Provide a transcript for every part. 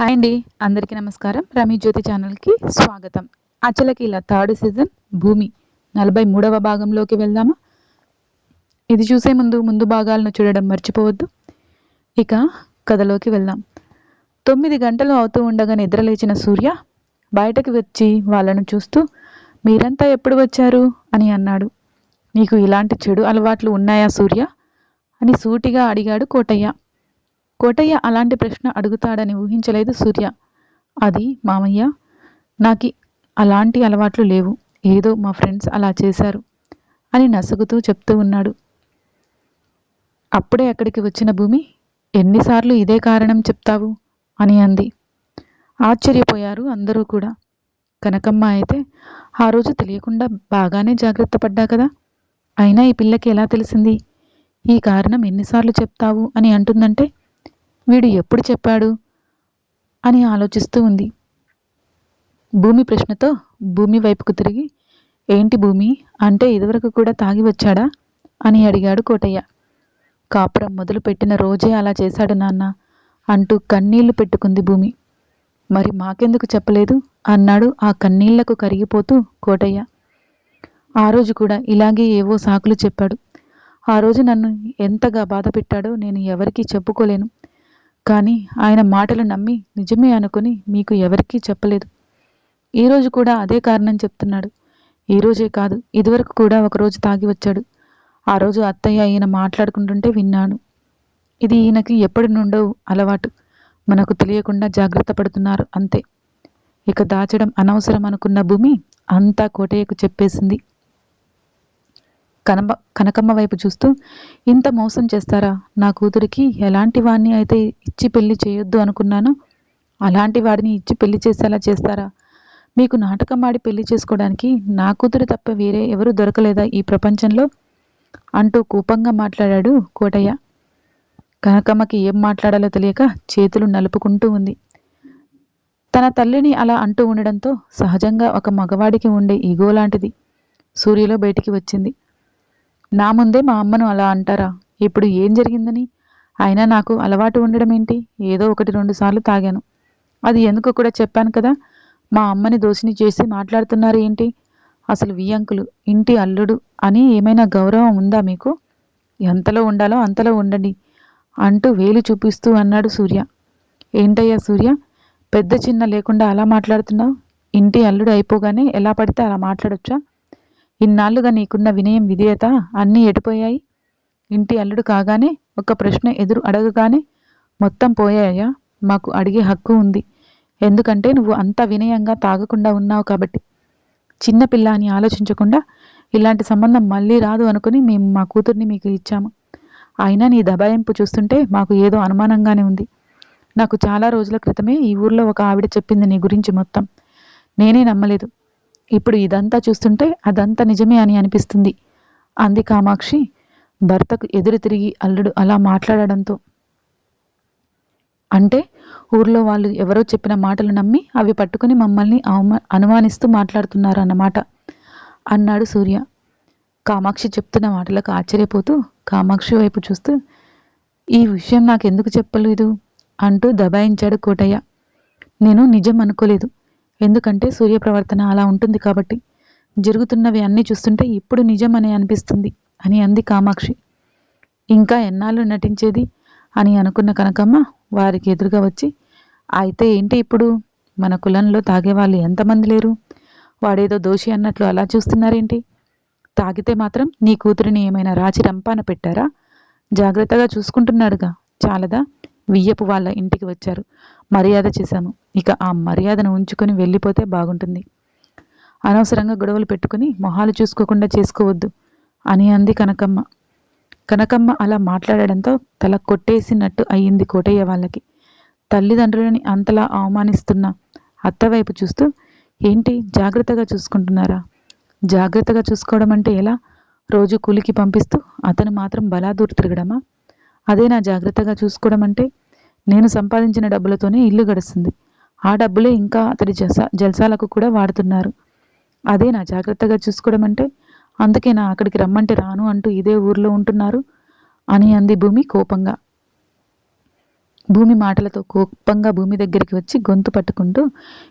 Hi అండి అందరికీ నమస్కారం. రమి జ్యోతి ఛానల్కి స్వాగతం. అచలకీల ఇలా థర్డ్ సీజన్ భూమి. నలభై మూడవ భాగంలోకి వెళ్దామా? ఇది చూసే ముందు ముందు భాగాలను చూడడం మర్చిపోవద్దు. ఇక కథలోకి వెళ్దాం. తొమ్మిది గంటలు అవుతూ ఉండగా నిద్రలేచిన సూర్య బయటకు వచ్చి వాళ్ళను చూస్తూ మీరంతా ఎప్పుడు వచ్చారు? అని అన్నాడు. నీకు ఇలాంటి చెడు అలవాట్లు ఉన్నాయా సూర్య? అని సూటిగా అడిగాడు కోటయ్య. కోటయ్య అలాంటి ప్రశ్న అడుగుతాడని ఊహించలేదు సూర్య. అది మామయ్య నాకు అలాంటి అలవాట్లు లేవు. ఏదో మా ఫ్రెండ్స్ అలా చేశారు అని నసుగుతూ చెప్తూ ఉన్నాడు. అప్పుడే అక్కడికి వచ్చిన భూమి ఎన్నిసార్లు ఇదే కారణం చెప్తావు? అని అంది. ఆశ్చర్యపోయారు అందరూ కూడా. కనకమ్మ అయితే ఆ రోజు తెలియకుండా బాగానే జాగ్రత్త పడ్డా కదా? అయినా ఈ పిల్లకి ఎలా తెలిసింది? ఈ కారణం ఎన్నిసార్లు చెప్తావు అని అంటుందంటే వీడు ఎప్పుడు చెప్పాడు? అని ఆలోచిస్తూ ఉంది. భూమి ప్రశ్నతో భూమి వైపుకు తిరిగి ఏంటి భూమి? అంటే ఇదివరకు కూడా తాగి వచ్చాడా? అని అడిగాడు కోటయ్య. కాపురం మొదలుపెట్టిన రోజే అలా చేశాడు నాన్న అంటూ కన్నీళ్ళు పెట్టుకుంది భూమి. మరి మాకెందుకు చెప్పలేదు? అన్నాడు ఆ కన్నీళ్ళకు కరిగిపోతూ కోటయ్య. ఆ రోజు కూడా ఇలాగే ఏవో సాకులు చెప్పాడు. ఆ రోజు నన్ను ఎంతగా బాధ పెట్టాడో నేను ఎవరికీ చెప్పుకోలేను. కానీ ఆయన మాటలు నమ్మి నిజమే అనుకుని మీకు ఎవరికీ చెప్పలేదు. ఈరోజు కూడా అదే కారణం చెప్తున్నాడు. ఈరోజే కాదు ఇదివరకు కూడా ఒకరోజు తాగి వచ్చాడు. ఆ రోజు అత్తయ్య ఈయన మాట్లాడుకుంటుంటే విన్నాను. ఇది ఈయనకి ఎప్పటి నుండో అలవాటు. మనకు తెలియకుండా జాగ్రత్త పడుతున్నారు అంతే. ఇక దాచడం అనవసరం అనుకున్న భూమి అంతా కోటయ్యకు చెప్పేసింది. కనబ కనకమ్మ వైపు చూస్తూ ఇంత మోసం చేస్తారా? నా కూతురికి ఎలాంటి వాడిని అయితే ఇచ్చి పెళ్ళి చేయొద్దు అనుకున్నానో? అలాంటి వాడిని ఇచ్చి పెళ్ళి చేసేలా చేస్తారా? మీకు నాటకం ఆడి పెళ్ళి చేసుకోవడానికి నా కూతురు తప్ప వేరే ఎవరు దొరకలేదా ఈ ప్రపంచంలో? అంటూ కోపంగా మాట్లాడాడు కోటయ్య. కనకమ్మకి ఏం మాట్లాడాలో తెలియక చేతులు నలుపుకుంటూ ఉంది. తన తల్లిని అలా అంటూ ఉండడంతో సహజంగా ఒక మగవాడికి ఉండే ఈగో లాంటిది సూర్యలో బయటికి వచ్చింది. నా ముందే మా అమ్మను అలా అంటారా? ఇప్పుడు ఏం జరిగిందని? అయినా నాకు అలవాటు ఉండడం ఏంటి? ఏదో ఒకటి రెండు సార్లు తాగాను. అది ఎందుకు కూడా చెప్పాను కదా? మా అమ్మని దోషిని చేసి మాట్లాడుతున్నారు ఏంటి? అసలు వియంకులు ఇంటి అల్లుడు అని ఏమైనా గౌరవం ఉందా మీకు? ఎంతలో ఉండాలో అంతలో ఉండండి అంటూ వేలు చూపిస్తూ అన్నాడు సూర్య. ఏంటయ్యా సూర్య? పెద్ద చిన్న లేకుండా అలా మాట్లాడుతున్నావు? ఇంటి అల్లుడు అయిపోగానే ఎలా పడితే అలా మాట్లాడొచ్చా? ఇన్నాళ్ళుగా నీకున్న వినయం విధేయత అన్నీ ఎడిపోయాయి ఇంటి అల్లుడు కాగానే ఒక ప్రశ్న ఎదురు అడగగానే మొత్తం పోయాయా? మాకు అడిగే హక్కు ఉంది. ఎందుకంటే నువ్వు అంత వినయంగా తాగకుండా ఉన్నావు కాబట్టి. చిన్నపిల్ల అని ఆలోచించకుండా ఇలాంటి సంబంధం మళ్ళీ రాదు అనుకుని మేము మా కూతుర్ని మీకు ఇచ్చాము. అయినా నీ దబాయింపు చూస్తుంటే మాకు ఏదో అనుమానంగానే ఉంది. నాకు చాలా రోజుల క్రితమే ఈ ఊర్లో ఒక ఆవిడ చెప్పింది నీ గురించి మొత్తం. నేనే నమ్మలేదు. ఇప్పుడు ఇదంతా చూస్తుంటే అదంతా నిజమే అని అనిపిస్తుంది. అంది కామాక్షి. భర్తకు ఎదురు తిరిగి అల్లుడు అలా మాట్లాడడంతో. అంటే ఊర్లో వాళ్ళు ఎవరో చెప్పిన మాటలు నమ్మి అవి పట్టుకుని మమ్మల్ని అవమా అనుమానిస్తూ మాట్లాడుతున్నారు అన్నమాట అన్నాడు సూర్య. కామాక్షి చెప్తున్న మాటలకు ఆశ్చర్యపోతూ కామాక్షి వైపు చూస్తూ ఈ విషయం నాకెందుకు చెప్పలేదు? అంటూ దబాయించాడు కోటయ్య. నేను నిజం అనుకోలేదు. ఎందుకంటే సూర్య ప్రవర్తన అలా ఉంటుంది కాబట్టి జరుగుతున్నవి అన్నీ చూస్తుంటే ఇప్పుడు నిజం అని అనిపిస్తుంది అని అంది కామాక్షి. ఇంకా ఎన్నాళ్ళు నటించేది అని అనుకున్న కనకమ్మ వారికి ఎదురుగా వచ్చి అయితే ఏంటి ఇప్పుడు? మన కులంలో తాగేవాళ్ళు ఎంతమంది లేరు? వాడేదో దోషి అన్నట్లు అలా చూస్తున్నారేంటి? తాగితే మాత్రం నీ కూతురిని ఏమైనా రాచి రంపాన పెట్టారా? జాగ్రత్తగా చూసుకుంటున్నాడుగా. చాలదా? వియ్యపు వాళ్ళ ఇంటికి వచ్చారు. మర్యాద చేశాము. ఇక ఆ మర్యాదను ఉంచుకొని వెళ్ళిపోతే బాగుంటుంది. అనవసరంగా గొడవలు పెట్టుకుని మొహాలు చూసుకోకుండా చేసుకోవద్దు అని అంది కనకమ్మ. కనకమ్మ అలా మాట్లాడడంతో తల కొట్టేసినట్టు అయ్యింది కోటయ్య వాళ్ళకి. తల్లిదండ్రులని అంతలా అవమానిస్తున్న అత్తవైపు చూస్తూ ఏంటి జాగ్రత్తగా చూసుకుంటున్నారా? జాగ్రత్తగా చూసుకోవడం అంటే ఎలా? రోజు కూలికి పంపిస్తూ అతను మాత్రం బలాదూరు తిరగడమా? అదే నా జాగ్రత్తగా చూసుకోవడం అంటే? నేను సంపాదించిన డబ్బులతోనే ఇల్లు గడుస్తుంది. ఆ డబ్బులే ఇంకా అతడి జసా జల్సాలకు కూడా వాడుతున్నారు. అదే నా జాగ్రత్తగా చూసుకోవడం అంటే అందుకే నా అక్కడికి రమ్మంటే రాను అంటూ ఇదే ఊర్లో ఉంటున్నారు అని అంది భూమి కోపంగా. భూమి మాటలతో కోపంగా భూమి దగ్గరికి వచ్చి గొంతు పట్టుకుంటూ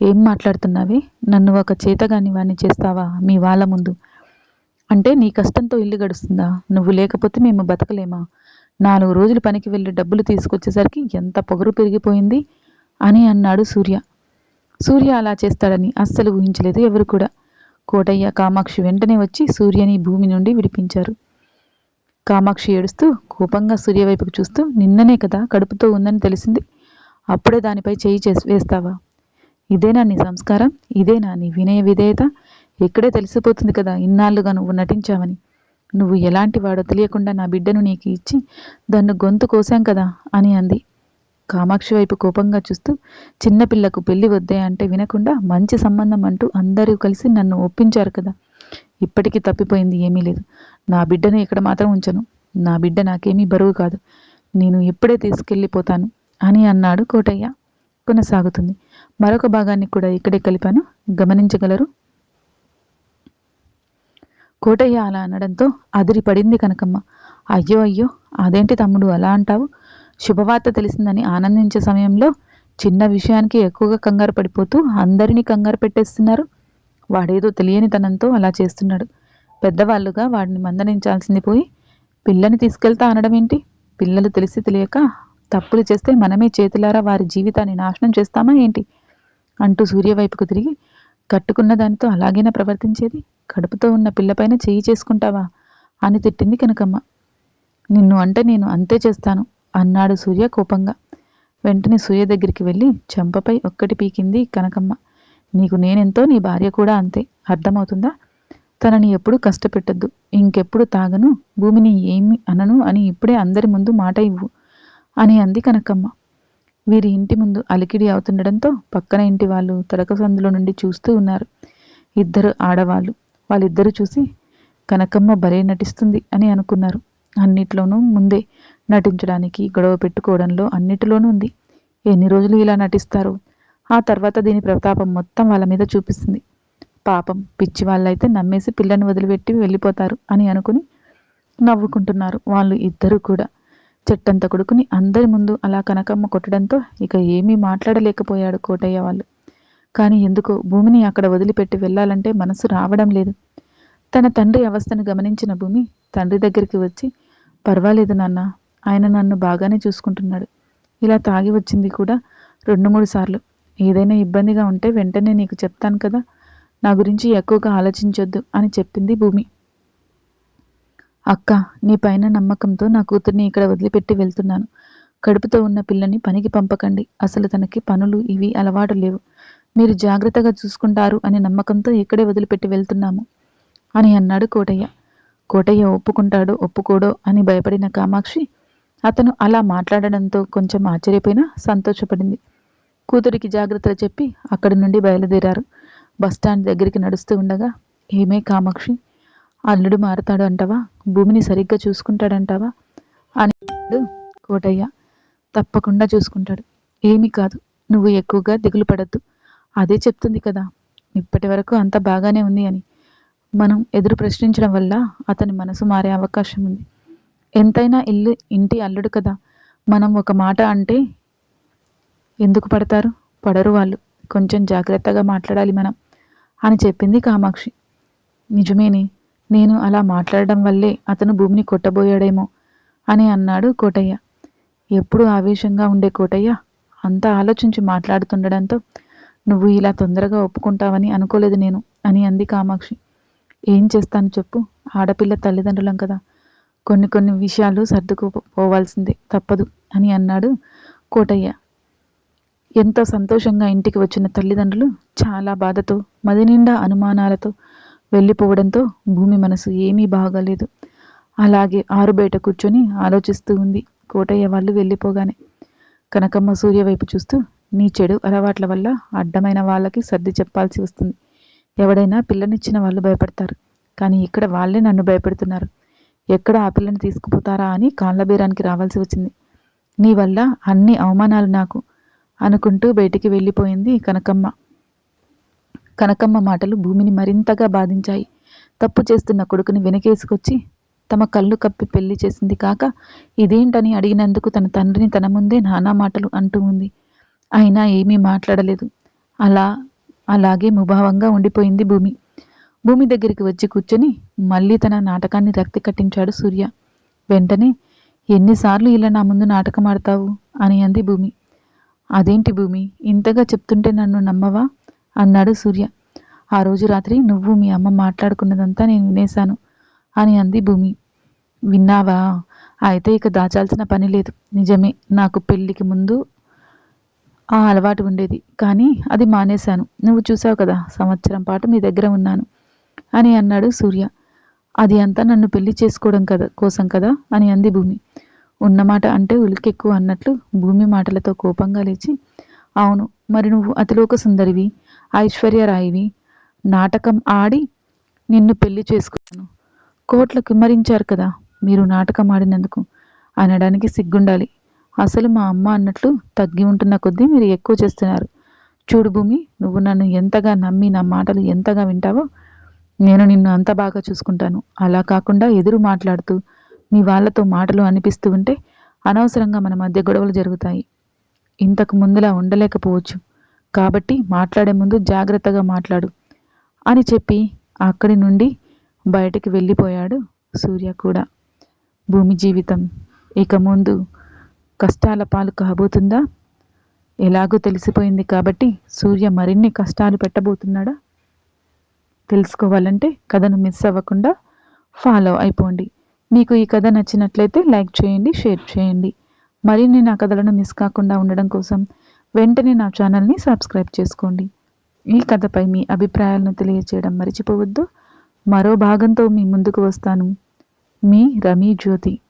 ఏం మాట్లాడుతున్నావే? నన్ను ఒక చేతగాని వాణ్ణి చేస్తావా? మీ వాళ్ళ ముందు. అంటే నీ కష్టంతో ఇల్లు గడుస్తుందా? నువ్వు లేకపోతే మేము బతకలేమా? నాలుగు రోజులు పనికి వెళ్ళి డబ్బులు తీసుకొచ్చేసరికి ఎంత పొగరు పెరిగిపోయింది? అని అన్నాడు సూర్య. సూర్య అలా చేస్తాడని అస్సలు ఊహించలేదు ఎవరు కూడా. కోటయ్య కామాక్షి వెంటనే వచ్చి సూర్యని భూమి నుండి విడిపించారు. కామాక్షి ఏడుస్తూ కోపంగా సూర్య వైపుకు చూస్తూ నిన్ననే కదా కడుపుతో ఉందని తెలిసింది. అప్పుడే దానిపై చేయి చేసి వేస్తావా? ఇదేనా నీ సంస్కారం? ఇదేనా నీ వినయ విధేయత? ఇక్కడే తెలిసిపోతుంది కదా ఇన్నాళ్ళుగా నువ్వు నటించావని. నువ్వు ఎలాంటి వాడో తెలియకుండా నా బిడ్డను నీకు ఇచ్చి దాన్ని గొంతు కోసాం కదా అని అంది. కామాక్షి వైపు కోపంగా చూస్తూ చిన్నపిల్లకు పెళ్ళి వద్దే అంటే వినకుండా మంచి సంబంధం అంటూ అందరూ కలిసి నన్ను ఒప్పించారు కదా. ఇప్పటికీ తప్పిపోయింది ఏమీ లేదు. నా బిడ్డను ఇక్కడ మాత్రం ఉంచను. నా బిడ్డ నాకేమీ బరువు కాదు. నేను ఇప్పుడే తీసుకెళ్ళిపోతాను అని అన్నాడు కోటయ్య. కొనసాగుతుంది. మరొక భాగాన్ని కూడా ఇక్కడే కలిపాను. గమనించగలరు? కోటయ్య అలా అనడంతో అదిరి పడింది కనకమ్మ. అయ్యో అయ్యో అదేంటి తమ్ముడు అలా అంటావు? శుభవార్త తెలిసిందని ఆనందించే సమయంలో చిన్న విషయానికి ఎక్కువగా కంగారు పడిపోతూ అందరినీ కంగారు పెట్టేస్తున్నారు. వాడేదో తెలియనితనంతో అలా చేస్తున్నాడు. పెద్దవాళ్ళుగా వాడిని మందలించాల్సింది పోయి పిల్లని తీసుకెళ్తా అనడం ఏంటి? పిల్లలు తెలిసి తెలియక తప్పులు చేస్తే మనమే చేతులారా వారి జీవితాన్ని నాశనం చేస్తామా ఏంటి? అంటూ సూర్య వైపుకు తిరిగి కట్టుకున్న దానితో అలాగైనా ప్రవర్తించేది? కడుపుతో ఉన్న పిల్లపైన చెయ్యి చేసుకుంటావా? అని తిట్టింది కనకమ్మ. నిన్ను అంటే నేను అంతే చేస్తాను. అన్నాడు సూర్య కోపంగా. వెంటనే సూర్య దగ్గరికి వెళ్ళి చెంపపై ఒక్కటి పీకింది కనకమ్మ. నీకు నేనెంతో నీ భార్య కూడా అంతే. అర్థమవుతుందా? తనని ఎప్పుడు కష్టపెట్టద్దు. ఇంకెప్పుడు తాగను? భూమిని ఏమి అనను అని ఇప్పుడే అందరి ముందు మాట ఇవ్వు అని అంది కనకమ్మ. వీరి ఇంటి ముందు అలికిడి అవుతుండడంతో పక్కన ఇంటి వాళ్ళు తడక సందులో నుండి చూస్తూ ఉన్నారు. ఇద్దరు ఆడవాళ్ళు. వాళ్ళిద్దరూ చూసి కనకమ్మ భలే నటిస్తుంది అని అనుకున్నారు. అన్నిట్లోనూ ముందే నటించడానికి గొడవ పెట్టుకోవడంలో అన్నిటిలోనూ ఉంది. ఎన్ని రోజులు ఇలా నటిస్తారు? ఆ తర్వాత దీని ప్రతాపం మొత్తం వాళ్ళ మీద చూపిస్తుంది. పాపం పిచ్చి వాళ్ళైతే నమ్మేసి పిల్లని వదిలిపెట్టి వెళ్ళిపోతారు అని అనుకుని నవ్వుకుంటున్నారు వాళ్ళు ఇద్దరు కూడా. చెట్టంత కొడుకుని అందరి ముందు అలా కనకమ్మ కొట్టడంతో ఇక ఏమీ మాట్లాడలేకపోయాడు కోటయ్య వాళ్ళు. కానీ ఎందుకో భూమిని అక్కడ వదిలిపెట్టి వెళ్ళాలంటే మనసు రావడం లేదు. తన తండ్రి అవస్థను గమనించిన భూమి తండ్రి దగ్గరికి వచ్చి పర్వాలేదు నాన్న ఆయన నన్ను బాగానే చూసుకుంటున్నాడు. ఇలా తాగి వచ్చింది కూడా రెండు మూడు సార్లు. ఏదైనా ఇబ్బందిగా ఉంటే వెంటనే నీకు చెప్తాను కదా. నా గురించి ఎక్కువగా ఆలోచించొద్దు అని చెప్పింది భూమి. అక్క నీ పైన నమ్మకంతో నా కూతుర్ని ఇక్కడ వదిలిపెట్టి వెళ్తున్నాను. కడుపుతో ఉన్న పిల్లని పనికి పంపకండి. అసలు తనకి పనులు ఇవి అలవాటు లేవు. మీరు జాగ్రత్తగా చూసుకుంటారు అనే నమ్మకంతో ఇక్కడే వదిలిపెట్టి వెళ్తున్నాము అని అన్నాడు కోటయ్య. కోటయ్య ఒప్పుకుంటాడో ఒప్పుకోడో అని భయపడిన కామాక్షి అతను అలా మాట్లాడడంతో కొంచెం ఆశ్చర్యపోయినా సంతోషపడింది. కూతురికి జాగ్రత్తలు చెప్పి అక్కడి నుండి బయలుదేరారు. బస్టాండ్ దగ్గరికి నడుస్తూ ఉండగా ఏమే కామాక్షి అల్లుడు మారతాడు అంటావా? భూమిని సరిగ్గా చూసుకుంటాడంటావా? అని కోటయ్య. తప్పకుండా చూసుకుంటాడు. ఏమీ కాదు. నువ్వు ఎక్కువగా దిగులు పడద్దు. అదే చెప్తుంది కదా. ఇప్పటి వరకు అంత బాగానే ఉంది అని. మనం ఎదురు ప్రశ్నించడం వల్ల అతని మనసు మారే అవకాశం ఉంది. ఎంతైనా ఇల్లు ఇంటి అల్లుడు కదా. మనం ఒక మాట అంటే ఎందుకు పడతారు? పడరు వాళ్ళు. కొంచెం జాగ్రత్తగా మాట్లాడాలి మనం. అని చెప్పింది కామాక్షి. నిజమేనే నేను అలా మాట్లాడడం వల్లే అతను భూమిని కొట్టబోయాడేమో అని అన్నాడు కోటయ్య. ఎప్పుడు ఆవేశంగా ఉండే కోటయ్య అంత ఆలోచించి మాట్లాడుతుండడంతో నువ్వు ఇలా తొందరగా ఒప్పుకుంటావని అనుకోలేదు నేను అని అంది కామాక్షి. ఏం చేస్తాను చెప్పు? ఆడపిల్ల తల్లిదండ్రులం కదా. కొన్ని కొన్ని విషయాలు సర్దుకుపోవాల్సిందే. తప్పదు అని అన్నాడు కోటయ్య. ఎంతో సంతోషంగా ఇంటికి వచ్చిన తల్లిదండ్రులు చాలా బాధతో మదినిండా అనుమానాలతో వెళ్ళిపోవడంతో భూమి మనసు ఏమీ బాగాలేదు. అలాగే ఆరు బయట కూర్చొని ఆలోచిస్తూ ఉంది కోటయ్య వాళ్ళు వెళ్ళిపోగానే. కనకమ్మ సూర్య వైపు చూస్తూ నీ చెడు అలవాట్ల వల్ల అడ్డమైన వాళ్ళకి సర్ది చెప్పాల్సి వస్తుంది. ఎవడైనా పిల్లనిచ్చిన వాళ్ళు భయపడతారు. కానీ ఇక్కడ వాళ్ళే నన్ను భయపెడుతున్నారు. ఎక్కడ ఆ పిల్లని తీసుకుపోతారా అని కాళ్ళబీరానికి రావాల్సి వచ్చింది. నీ వల్ల అన్ని అవమానాలు నాకు అనుకుంటూ బయటికి వెళ్ళిపోయింది కనకమ్మ. కనకమ్మ మాటలు భూమిని మరింతగా బాధించాయి. తప్పు చేస్తున్న కొడుకుని వెనకేసుకొచ్చి తమ కళ్ళు కప్పి పెళ్ళి చేసింది కాక ఇదేంటని అడిగినందుకు తన తండ్రిని తన ముందే నానా మాటలు అంటూ ఉంది. అయినా ఏమీ మాట్లాడలేదు. అలా అలాగే ముభావంగా ఉండిపోయింది భూమి. భూమి దగ్గరికి వచ్చి కూర్చొని మళ్ళీ తన నాటకాన్ని రక్తి కట్టించాడు సూర్య. వెంటనే ఎన్నిసార్లు ఇలా నా ముందు నాటకం ఆడతావు అని అంది భూమి. అదేంటి భూమి? ఇంతగా చెప్తుంటే నన్ను నమ్మవా? అన్నాడు సూర్య. ఆ రోజు రాత్రి నువ్వు మీ అమ్మ మాట్లాడుకున్నదంతా నేను వినేశాను అని అంది భూమి. విన్నావా? అయితే ఇక దాచాల్సిన పని లేదు. నిజమే నాకు పెళ్ళికి ముందు ఆ అలవాటు ఉండేది. కానీ అది మానేశాను. నువ్వు చూసావు కదా సంవత్సరం పాటు మీ దగ్గర ఉన్నాను. అని అన్నాడు సూర్య. అది అంతా నన్ను పెళ్ళి చేసుకోవడం కదా కోసం కదా అని అంది భూమి. ఉన్నమాట అంటే ఉలికెక్కువ అన్నట్లు భూమి మాటలతో కోపంగా లేచి అవును మరి నువ్వు అతిలోక సుందరివి ఐశ్వర్యరాయివి నాటకం ఆడి నిన్ను పెళ్ళి చేసుకున్నాను. కోట్లు కుమ్మరించారు కదా మీరు నాటకం ఆడినందుకు. అనడానికి సిగ్గుండాలి. అసలు మా అమ్మ అన్నట్లు తగ్గి ఉంటున్న కొద్దీ మీరు ఎక్కువ చేస్తున్నారు. చూడు భూమి నువ్వు నన్ను ఎంతగా నమ్మి నా మాటలు ఎంతగా వింటావో నేను నిన్ను అంత బాగా చూసుకుంటాను. అలా కాకుండా ఎదురు మాట్లాడుతూ మీ వాళ్ళతో మాటలు అనిపిస్తూ ఉంటే అనవసరంగా మన మధ్య గొడవలు జరుగుతాయి. ఇంతకు ముందులా ఉండలేకపోవచ్చు. కాబట్టి మాట్లాడే ముందు జాగ్రత్తగా మాట్లాడు అని చెప్పి అక్కడి నుండి బయటికి వెళ్ళిపోయాడు సూర్య కూడా. భూమి జీవితం ఇక ముందు కష్టాల పాలు కాబోతుందా? ఎలాగో తెలిసిపోయింది కాబట్టి సూర్య మరిన్ని కష్టాలు పెట్టబోతున్నాడా? తెలుసుకోవాలంటే కథను మిస్ అవ్వకుండా ఫాలో అయిపోండి. మీకు ఈ కథ నచ్చినట్లయితే లైక్ చేయండి షేర్ చేయండి. మరిన్ని నా కథలను మిస్ కాకుండా ఉండడం కోసం వెంటనే నా ఛానల్ని సబ్స్క్రైబ్ చేసుకోండి. ఈ కథపై మీ అభిప్రాయాలను తెలియజేయడం మర్చిపోవద్దు. మరో భాగంతో మీ ముందుకు వస్తాను. మీ రమీ జ్యోతి.